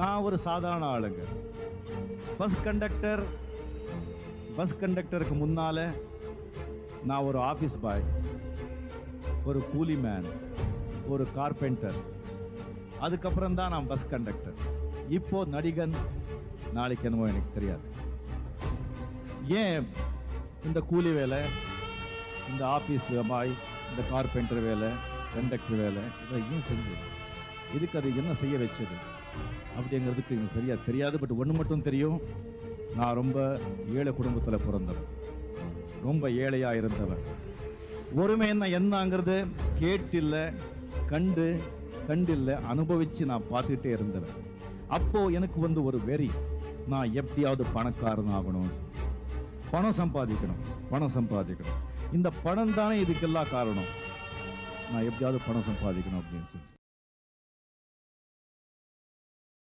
நான் ஒரு சாதாரண ஆளுங்க. பஸ் கண்டக்டர் பஸ் கண்டக்டருக்கு முன்னால நான் ஒரு ஆபீஸ் பாய் ஒரு கூலி மேன் ஒரு கார்பெண்டர் அதுக்கப்புறம் தான் நான் பஸ் கண்டக்டர் இப்போ நடிகன் நாளைக்கு என்னமோ எனக்கு தெரியாது. ஏன் இந்த கூலி வேலை இந்த ஆபீஸ் பாய் இந்த கார்பெண்டர் வேலை கண்டக்டர் வேலை இதை ஏன் செஞ்சது? இதுக்கு அது என்ன செய்ய வச்சது? அப்படிங்கிறதுக்கு எனக்கு சரியா தெரியாது பட் ஒன்று மட்டும் தெரியும். நான் ரொம்ப ஏழை குடும்பத்தில் பிறந்தவன். ரொம்ப ஏழையா இருந்தவன். ஒருமைன்னா என்னங்கிறது கேட்டில்ல கண்டு கண்டில்ல அனுபவிச்சு நான் பார்த்துட்டே இருந்தவன். அப்போ எனக்கு வந்து ஒரு வெறி. நான் எப்படியாவது பணக்காரன் ஆகணும் பணம் சம்பாதிக்கணும். பணம் சம்பாதிக்கணும். இந்த பணம் தானே இதுக்கெல்லாம் காரணம். நான் எப்படியாவது பணம் சம்பாதிக்கணும் அப்படின்னு சொல்லி.